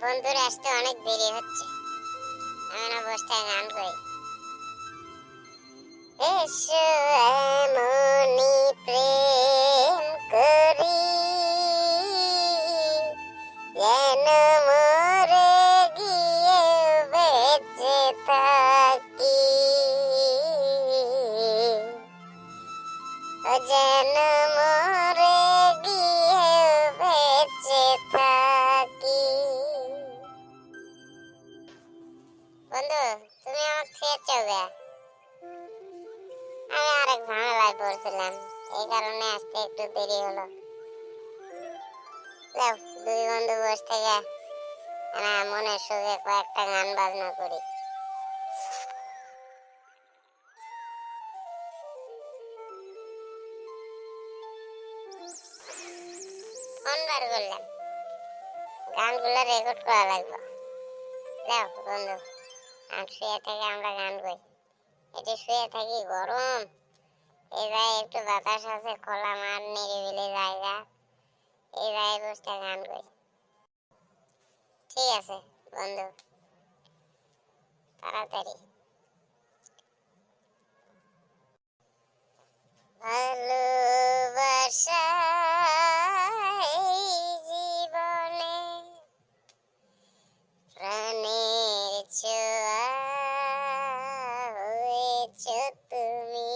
বন্ধুর, আসতে অনেক দেরি হচ্ছে। আমি না বসটায় গান করি। এসো এমনি প্রেম করি, যেন মরে গিয়ে বেঁচে থাকি। ও যেন মরে বন্ধু, তুমি আমার খেয়ে চবে আমি আরেক ঝামেলায় পড়ছিলাম, এই কারণে আসতে একটু দেরি হলো। দুই বন্ধু বসে থেকে না মনের সুখে কয়েকটা গান বাজনা করি। ফোন করলাম গানগুলো রেকর্ড করা লাগবে। যাও, বন্ধু। আর শুয়ে থেকে, আমরা গান করি। এটি শুয়ে থাকি, গরম। এই জায়গায় একটু বাতাস আছে, খোলা মাঠ, নিরিবিলি জায়গা। এই জায়গায় বসে গান করি। ঠিক আছে, বন্ধু। তাড়াতাড়ি। ভালোবাসা হয়েছ তুমি?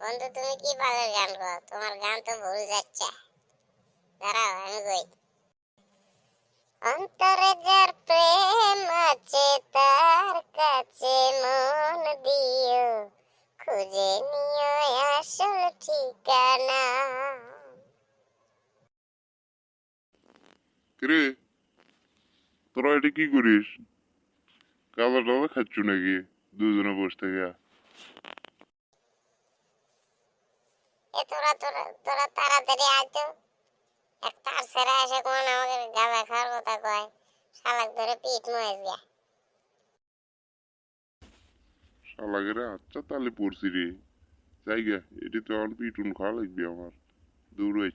বন্ধু, তুমি কি বালের গান গো? তোমার গান তো ভুল যাচ্ছে। দাঁড়াও, আমি কই? অন্তরে যার প্রেম আছে, তার কাছে মন দিও। খুঁজে নিও আসল ঠিকানা। কিরে? তোরা এটা কি করিস? কাদা টাদা খাচ্ছ নাকি? দুজনে বসে থেকে। তোরা তোরা তোরা তাড়াতাড়ি আয় তো এক তার এসে কোন আমাকে গাঁজা খাওয়ার কথা কয়? শালাক ধরে পিঠ মহেশ গিয়া শালাগেরা আচ্ছা তাহলে পড়ছি রে। এটি তো পিটুন খাওয়া লাগবে আমার। দৌড়াই